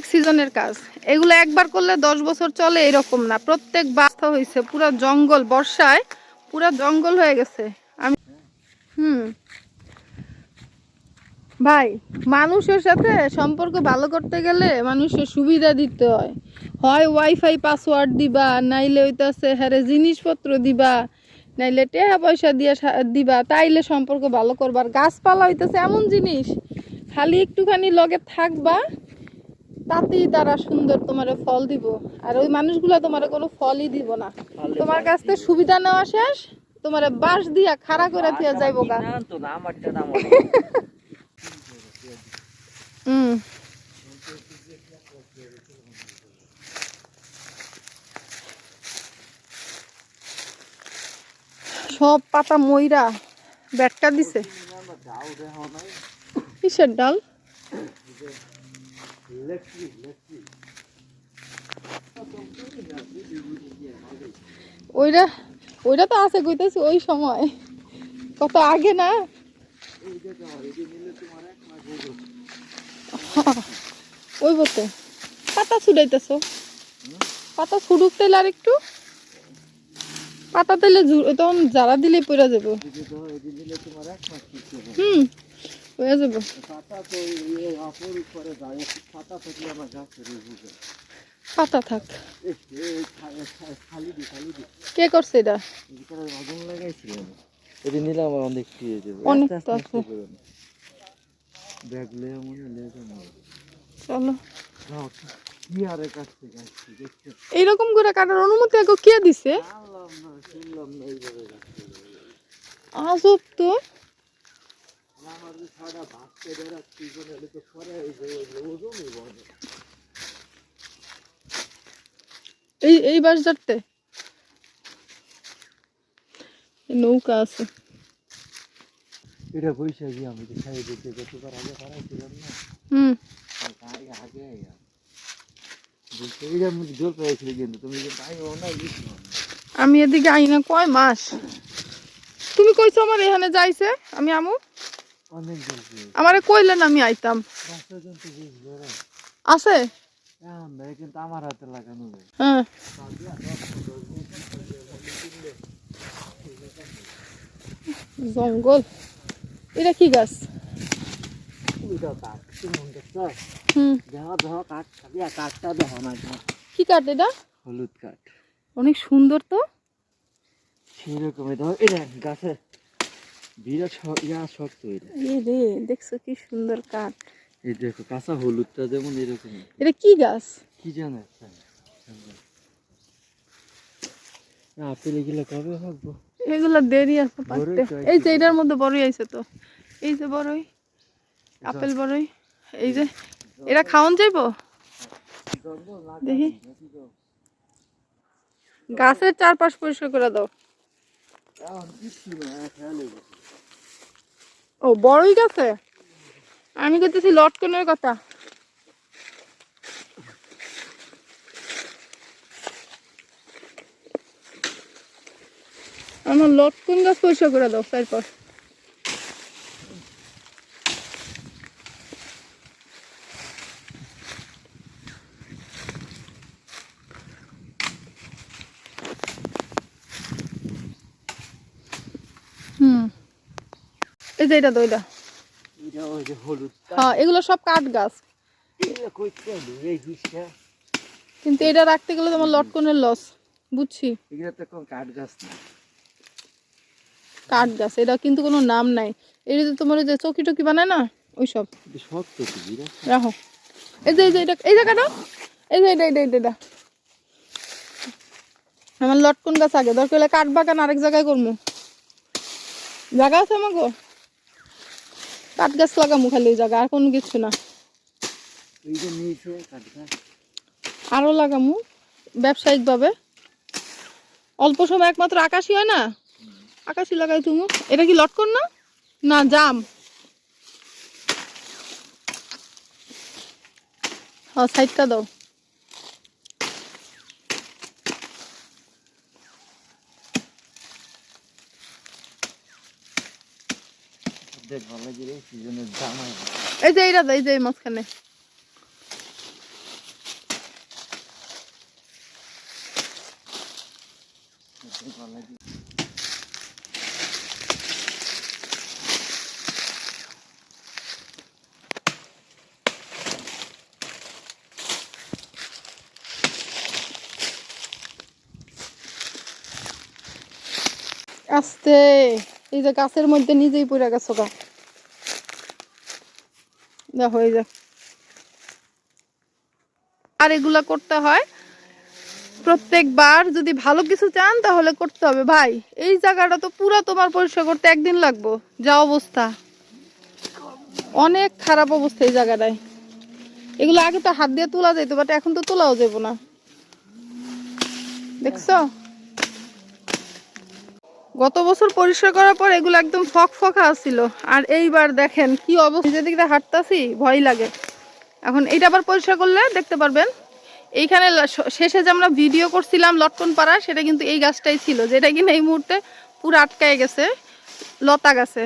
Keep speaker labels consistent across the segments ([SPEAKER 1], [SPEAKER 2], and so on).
[SPEAKER 1] প্রত্যেক সিজনের কাজ। এগুলো একবার করলে দশ বছর চলে এরকম না। প্রত্যেক বাস্তা হয়েছে পুরো জঙ্গল, বর্ষায় পুরো জঙ্গল হয়ে গেছে। আমি হুম। ভাই, মানুষের সাথে সম্পর্ক ভালো করতে গেলে মানুষের সুবিধা দিতে হয়। হয় ওয়াইফাই পাসওয়ার্ড দিবা, নাইলে হইতাছে হ্যারে জিনিসপত্র দিবা, নাইলে টাকা পয়সা দিয়ে দিবা, তাইলে সম্পর্ক ভালো করবার। গাছপালা হইতেছে এমন জিনিস। খালি একটুখানি লগে থাকবা তাতেই তারা সুন্দর তোমার ফল দিব আর ওই মানুষগুলো তোমার কোনো ফলই দিব না তোমার কাছ থেকে সুবিধা নেওয়া শেষ তোমার বাঁশ দিয়া খাড়া করে দিয়া যাইবো গা হুম সব পাতা ময়রা ব্যাটকা দিছে কিসের ডাল ওইটা ওইটা তো আছে কইতেছি ওই সময়। কত আগে না? ওই বলতে, পাতা ছুটাইতেছো। পাতা ছুটুক তেল আর একটু? পাতা তেলে তখন যারা দিলে পড়ে যাব হুম। যাব। পাতা থাক। কে করছে এটা?
[SPEAKER 2] অনেক হয়ে
[SPEAKER 1] তো আছে। চলো। এইরকম করে কাটার অনুমতি আগে কে দিছে? আজব তো।
[SPEAKER 2] এই
[SPEAKER 1] এই বাস ধরতে। নৌকা আছে।
[SPEAKER 2] এটা বৈশাখী আমি তো সাই দিতে গতবার আগে পারাইছিলাম না
[SPEAKER 1] হুম।
[SPEAKER 2] আগে আগে আইয়া বলছে এইটা আমি জোর পেয়েছিল কিন্তু তুমি যে তাই না
[SPEAKER 1] আমি এদিকে আই না কয় মাস? তুমি কইছো আমার এখানে যাইছে আমি আমু? আমারে কইলেন আমি আইতাম। আছে?
[SPEAKER 2] হ্যাঁ কিন্তু আমার হাতে লাগানো
[SPEAKER 1] হ্যাঁ। জঙ্গল। এটা কি গাছ?
[SPEAKER 2] না
[SPEAKER 1] কি কাঠ এটা?
[SPEAKER 2] হলুদ কাঠ।
[SPEAKER 1] অনেক সুন্দর তো।
[SPEAKER 2] সেরকমই দেখো এটা গাছে। বিরাট ইয়া শক্ত এটা
[SPEAKER 1] এই রে দেখছ কি সুন্দর কাঠ।
[SPEAKER 2] এই দেখো কাঁচা হলুদটা যেমন এরকমই
[SPEAKER 1] এটা কি গাছ?
[SPEAKER 2] কি জানো আপেল এগুলো কবে হবে
[SPEAKER 1] এগুলো দেরি আছে পাকতে এই যে এটার মধ্যে বড়ই আছে তো। এই যে বড়ই আপেল বড়ই এই যে যাইবো? দেখি। গাছের চারপাশ পরিষ্কার করে দাও। ও বড়ই গেছে? আমি করতেছি লটকনের কথা। আমার লটকন গাছ পরিষ্কার করে দাও তারপর হুম। এই যে এটা
[SPEAKER 2] হলুদ
[SPEAKER 1] হ্যাঁ এগুলো সব কাঠ গাছ। কিন্তু এটা রাখতে গেলে তোমার লটকনের লস বুঝছি?
[SPEAKER 2] কাঠ গাছ না।
[SPEAKER 1] কাঠ গাছ এটা কিন্তু কোনো নাম নাই। এটা তো তোমার যে চকি টকি বানায় না ওই সব। রাখো। এই যে এই যে এটা এই জায়গাটা এই যে এটা এটা এটা। আমার লটকন গাছ আগে দরকার হলে কাঠ বাগান আরেক জায়গায় করব। জায়গা আছে আমাকে কাঠ গাছ লাগামু খালি ওই জায়গা আর কোনো কিছু না। আরও লাগামু ব্যবসায়িকভাবে। অল্প সময় একমাত্র আকাশি হয় না? আকাশি লাগাই তুমি এটা কি লটকন না? না জাম। হ্যাঁ সাইডটা দাও।
[SPEAKER 2] দেখ ভালো লাগে এই সিজনের জামা
[SPEAKER 1] এই যে এইটা এই যে মাঝখানে। আস্তে। এই যে গাছের মধ্যে নিজেই পড়ে গেছো গা। দেখো এই যে। আর এগুলা করতে হয়, প্রত্যেকবার যদি ভালো কিছু চান তাহলে করতে হবে। ভাই, এই জায়গাটা তো পুরো তোমার পরিষ্কার করতে একদিন লাগবো। যা অবস্থা। অনেক খারাপ অবস্থা এই জায়গাটায়। এগুলো আগে তো হাত দিয়ে তোলা যেত বাট এখন তো তোলাও যাব না। দেখছ? গত বছর পরিষ্কার করার পর এগুলো একদম ফক ফকা আসছিল আর এইবার দেখেন কি অবস্থা। যেদিক দিয়ে হাঁটতাছি, ভয় লাগে। এখন এইটা আবার পরিষ্কার করলে দেখতে পারবেন। এইখানে শেষে যে আমরা ভিডিও করছিলাম লটকন পাড়া সেটা কিন্তু এই গাছটাই ছিল। যেটা কিনা এই মুহূর্তে পুরো আটকায় গেছে, লতা গাছে।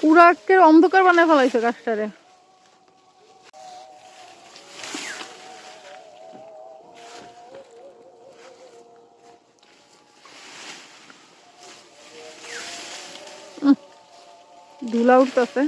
[SPEAKER 1] পুরা অন্ধকার বানায় ফেলাইছে গাছটারে। ধুলা উঠতেছে